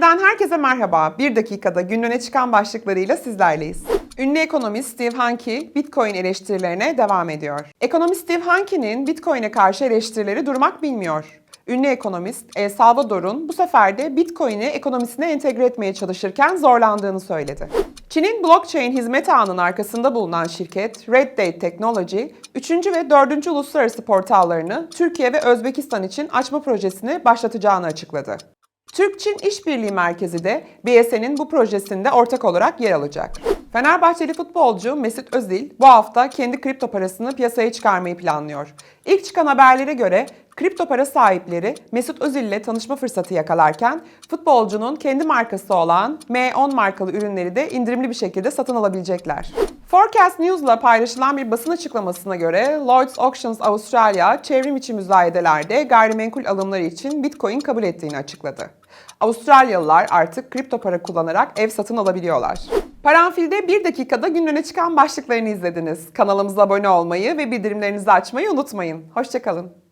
Karanfil'den herkese merhaba. Bir dakikada gün öne çıkan başlıklarıyla sizlerleyiz. Ünlü ekonomist Steve Hanke, Bitcoin eleştirilerine devam ediyor. Ekonomist Steve Hanke'nin Bitcoin'e karşı eleştirileri durmak bilmiyor. Ünlü ekonomist El Salvador'un bu sefer de Bitcoin'i ekonomisine entegre etmeye çalışırken zorlandığını söyledi. Çin'in blockchain hizmet ağının arkasında bulunan şirket Red Date Technology, 3. ve 4. uluslararası portallarını Türkiye ve Özbekistan için açma projesini başlatacağını açıkladı. Türk-Çin İşbirliği Merkezi de BSN'in bu projesinde ortak olarak yer alacak. Fenerbahçeli futbolcu Mesut Özil bu hafta kendi kripto parasını piyasaya çıkarmayı planlıyor. İlk çıkan haberlere göre kripto para sahipleri Mesut Özil ile tanışma fırsatı yakalarken futbolcunun kendi markası olan M10 markalı ürünleri de indirimli bir şekilde satın alabilecekler. Forecast News'la paylaşılan bir basın açıklamasına göre Lloyds Auctions Avustralya çevrim içi müzayedelerde gayrimenkul alımları için Bitcoin kabul ettiğini açıkladı. Avustralyalılar artık kripto para kullanarak ev satın alabiliyorlar. Paranfil'de bir dakikada gün çıkan başlıklarını izlediniz. Kanalımıza abone olmayı ve bildirimlerinizi açmayı unutmayın. Hoşçakalın.